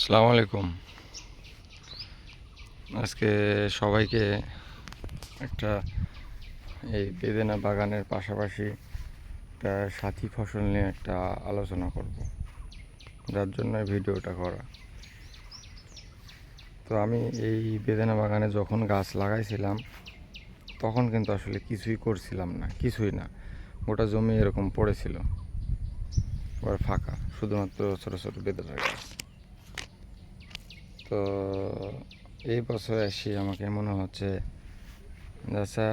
আসসালামু আলাইকুম। আজকে সবাইকে একটা এই বেদেনা বাগানের পাশাপাশি একটা সাথী ফসল নিয়ে একটা আলোচনা করব। যার জন্য ভিডিওটা করা। তো আমি এই বেদেনা বাগানে যখন গাছ লাগাইছিলাম, তখন কিন্তু আসলে কিছুই করছিলাম না, কিছুই না। গোটা জমি এরকম পড়েছিল। এবার ফাঁকা, শুধুমাত্র ছোটো ছোটো বেদেনার গাছ। তো এই বছর আসি, আমাকে মনে হচ্ছে আচ্ছা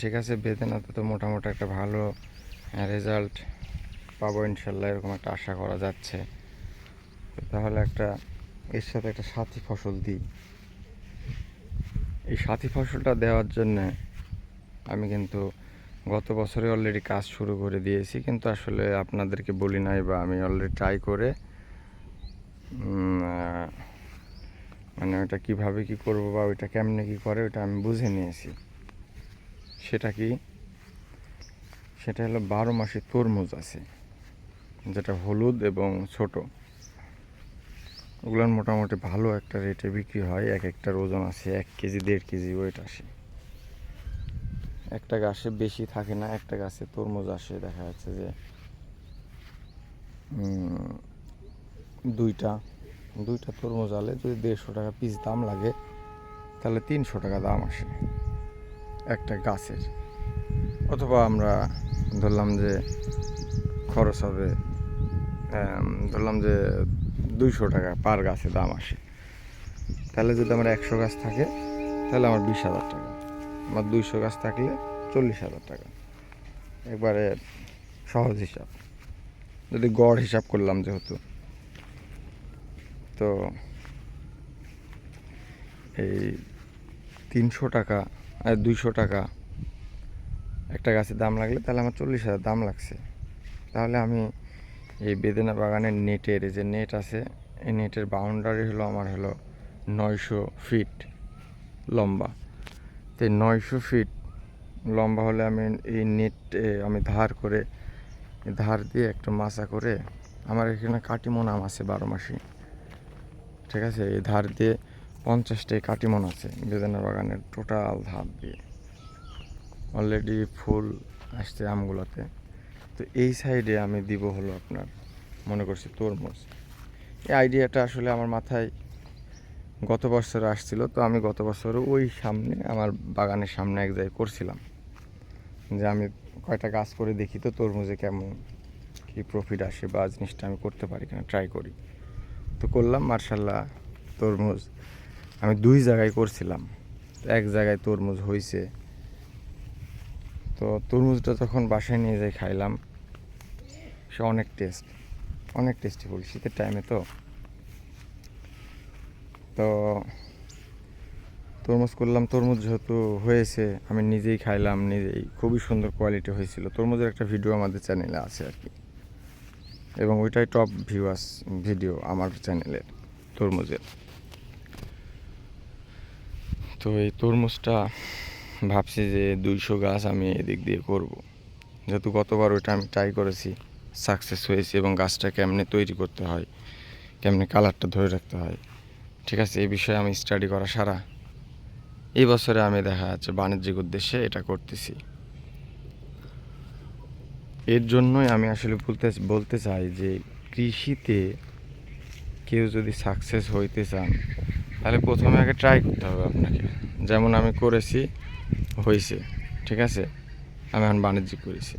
ঠিক আছে, বেদেনাতে তো মোটামুটি একটা ভালো রেজাল্ট পাবো ইনশাল্লাহ, এরকম একটা আশা করা যাচ্ছে। তাহলে একটা, এর সাথে একটা সাথী ফসল দিই। এই সাথী ফসলটা দেওয়ার জন্যে আমি কিন্তু গত বছরে অলরেডি কাজ শুরু করে দিয়েছি, কিন্তু আসলে আপনাদেরকে বলি নাই বা আমি অলরেডি ট্রাই করে মানে ওটা কীভাবে কি করব বা ওইটা কেমনে কি করে, ওটা আমি বুঝে নিয়েছি। সেটা কি? সেটা হলো বারো মাসে তরমুজ আছে, যেটা হলুদ এবং ছোট। ওগুলোর মোটামুটি ভালো একটা রেটে বিক্রি হয়, এক একটার ওজন আছে এক কেজি, দেড় কেজি, ওয়েট আসে। একটা গাছে বেশি থাকে না, একটা গাছে তরমুজ আসে, দেখা যাচ্ছে যে দুইটা দুইটা তরমুজ আলে যদি দেড়শো টাকা পিস দাম লাগে, তাহলে তিনশো টাকা দাম আসে একটা গাছের। অথবা আমরা ধরলাম যে খরচ হবে ধরলাম যে দুইশো টাকা পার গাছে দাম আসে। তাহলে যদি আমার একশো গাছ থাকে, তাহলে আমার বিশ হাজার টাকা। আমার দুইশো গাছ থাকলে চল্লিশ হাজার টাকা। একবারে সহজ হিসাব। যদি গড় হিসাব করলাম যেহেতু তো এই তিনশো টাকা আর দুইশো টাকা একটা গাছের দাম লাগলে তাহলে আমার চল্লিশ হাজার দাম লাগছে। তাহলে আমি এই বেদেনা বাগানের নেটের যে নেট আছে, এই নেটের বাউন্ডারি হলো আমার হলো নয়শো ফিট লম্বা। তো নয়শো ফিট লম্বা হলে আমি এই নেট আমি ধার করে, ধার দিয়ে একটা মাচা করে, আমার এখানে কাটিমন আম আছে বারো মাসি। ঠিক আছে? এই ধার দিয়ে পঞ্চাশটাই কাটিমন আছে, বেদানা বাগানের টোটাল ধার দিয়ে। অলরেডি ফুল আসছে আমগুলোতে। তো এই সাইডে আমি দিব হলো আপনার, মনে করছি তরমুজ। এই আইডিয়াটা আসলে আমার মাথায় গত বছর আসছিল, তো আমি গত বছর ওই সামনে, আমার বাগানের সামনে এক জায়গায় করছিলাম। যে আমি কয়টা গাছ করে দেখি তো তরমুজে কেমন কি প্রফিট আসে বা জিনিসটা আমি করতে পারি কিনা ট্রাই করি। তো করলাম, মার্শাল্লাহ, তরমুজ। আমি দুই জায়গায় করছিলাম। এক জায়গায় তরমুজ হয়েছে তো তরমুজটা যখন বাসায় নিয়ে যাই খাইলাম, সে অনেক টেস্ট, অনেক টেস্টি ফুল, শীতের টাইমে তো। তো তরমুজ করলাম, তরমুজ যেহেতু হয়েছে, আমি নিজেই খাইলাম, নিজেই, খুবই সুন্দর কোয়ালিটি হয়েছিল। তরমুজের একটা ভিডিও আমাদের চ্যানেলে আছে আর কি। এবং ওইটাই টপ ভিউয়ার্স ভিডিও আমার চ্যানেলের তরমুজের। তো এই তরমুজটা ভাবছি যে দুইশো গাছ আমি এদিক দিয়ে করব। যেহেতু গতবার ওইটা আমি ট্রাই করেছি সাকসেস হয়েছি এবং গাছটা কেমনে তৈরি করতে হয়, কেমনে কালারটা ধরে রাখতে হয়, ঠিক আছে, এই বিষয়ে আমি স্টাডি করা সারা। এই বছরে আমি দেখা যাচ্ছে বাণিজ্যিক উদ্দেশ্যে এটা করতেছি। এর জন্যই আমি আসলে বলতে বলতে চাই যে কৃষিতে কেউ যদি সাকসেস হইতে চান, তাহলে প্রথমে আগে ট্রাই করতে হবে আপনাকে। যেমন আমি করেছি হয়েছে ঠিক আছে? আমি এখন বাণিজ্যিক করেছি।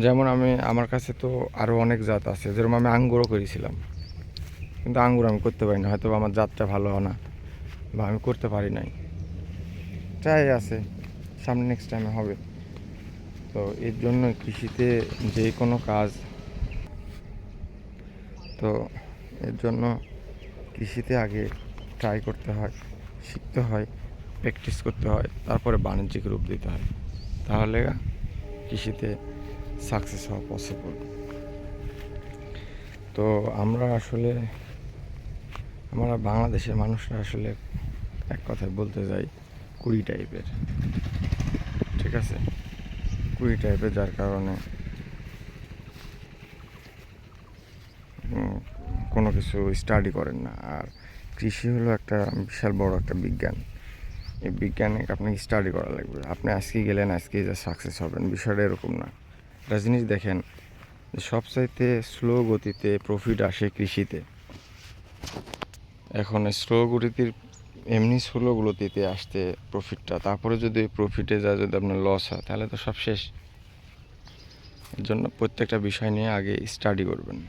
যেমন আমি, আমার কাছে তো আরও অনেক জাত আছে, যেরকম আমি আঙ্গুরও করেছিলাম। কিন্তু আঙ্গুর আমি করতে পারি না হয়তো আমার জাতটা ভালো হয় না, বা আমি করতে পারি নাই। ট্রাই আছে, সামনে নেক্সট টাইমে হবে। তো এর জন্য কৃষিতে যে কোনো কাজ, তো এর জন্য কৃষিতে আগে ট্রাই করতে হয়, শিখতে হয় প্র্যাকটিস করতে হয়, তারপরে বাণিজ্যিক রূপ দিতে হয়। তাহলে কৃষিতে সাকসেস হওয়া পসিবল তো আমরা আসলে, আমরা বাংলাদেশের মানুষরা আসলে এক কথায় বলতে যাই, কুড়ি টাইপের ঠিক আছে? কুড়ি টাইপের যার কারণে কোনো কিছু স্টাডি করেন না। আর কৃষি হলো একটা বিশাল বড় একটা বিজ্ঞান। এই বিজ্ঞানে আপনাকে স্টাডি করা লাগবে। আপনি আজকে গেলেন আজকেই যা সাকসেস হবেন, বিষয়টা এরকম না। একটা জিনিস দেখেন সবচাইতে স্লো গতিতে প্রফিট আসে কৃষিতে। এখন স্লো গতির এমনি স্লো গতিতে আসতে প্রফিটটা তারপরে যদি প্রফিটে যায় যদি আপনার লস হয়, তাহলে তো সব শেষ। এর জন্য প্রত্যেকটা বিষয় নিয়ে আগে স্টাডি করবেন।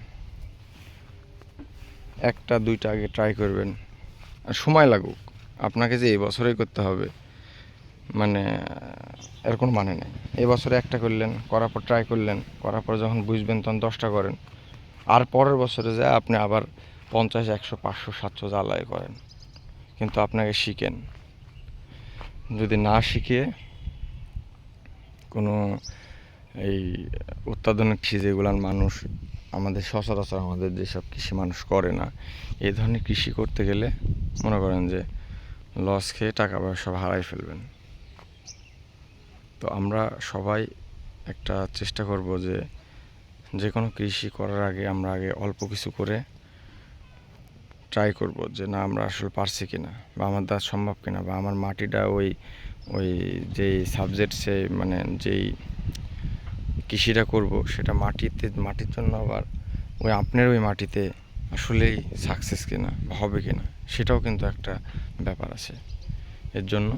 একটা, দুইটা আগে ট্রাই করবেন। আর সময় লাগুক। আপনাকে যে এই বছরেই করতে হবে মানে এর কোনো মানে নেই। এই বছরে একটা করলেন, করার পর ট্রাই করলেন, করার পর যখন বুঝবেন তখন দশটা করেন। আর পরের বছরে যায় আপনি আবার পঞ্চাশ, একশো, পাঁচশো, সাতশো জ্বালায় করেন। কিন্তু আপনাকে শিখেন। যদি না শিখে কোনো এই অত্যাধুনিক যেগুলান মানুষ আমাদের সচরাচর আমাদের যেসব কৃষি মানুষ করে না, এই ধরনের কৃষি করতে গেলে মনে করেন যে লস খেয়ে টাকা পয়সা হারাই ফেলবেন। তো আমরা সবাই একটা চেষ্টা করব যে যে কোনো কৃষি করার আগে আমরা আগে অল্প কিছু করে ট্রাই করব যে না, আমরা আসলে পারছি কিনা বা আমার দ্বারা সম্ভব কিনা বা আমার মাটিটা ওই ওই যেই সাবজেক্ট সে মানে যেই কৃষিটা করব সেটা মাটিতে, মাটির জন্য আবার ওই আপনার ওই মাটিতে আসলেই সাকসেস কিনা, হবে কিনা সেটাও কিন্তু একটা ব্যাপার আছে। এর জন্য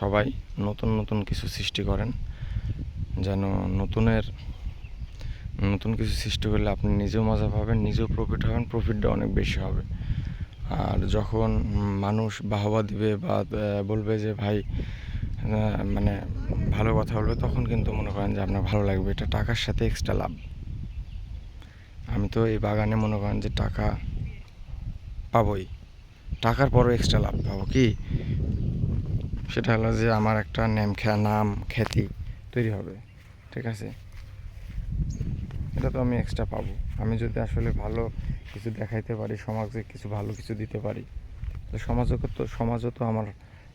সবাই নতুন নতুন কিছু সৃষ্টি করেন যেন নতুনের, নতুন কিছু সৃষ্টি করলে আপনি নিজেও মজা পাবেন, নিজেও প্রফিট হবেন প্রফিটটা অনেক বেশি হবে। আর যখন মানুষ বাহবা দিবে বা বলবে যে, ভাই মানে ভালো কথা বলবে, তখন কিন্তু মনে করেন যে, আপনার ভালো লাগবে। এটা টাকার সাথে এক্সট্রা লাভ। আমি তো এই বাগানে মনে করেন যে, টাকা পাবোই। টাকার পরও এক্সট্রা লাভ পাবো কি? সেটা হলো যে, আমার একটা নেম নাম খ্যাতি তৈরি হবে। ঠিক আছে? এটা তো আমি এক্সট্রা পাবো। আমি যদি আসলে ভালো কিছু দেখাইতে পারি, সমাজে কিছু ভালো কিছু দিতে পারি। তো সমাজও তো সমাজও তো আমার,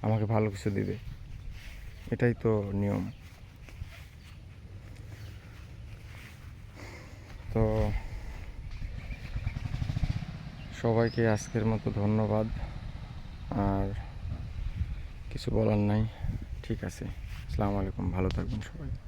আমাকে ভালো কিছু দিবে। এটাই তো নিয়ম। তো সবাইকে আজকের মতো ধন্যবাদ। আর কিছু বলার নাই। ঠিক আছে। আসসালামু আলাইকুম। ভালো থাকবেন সবাই।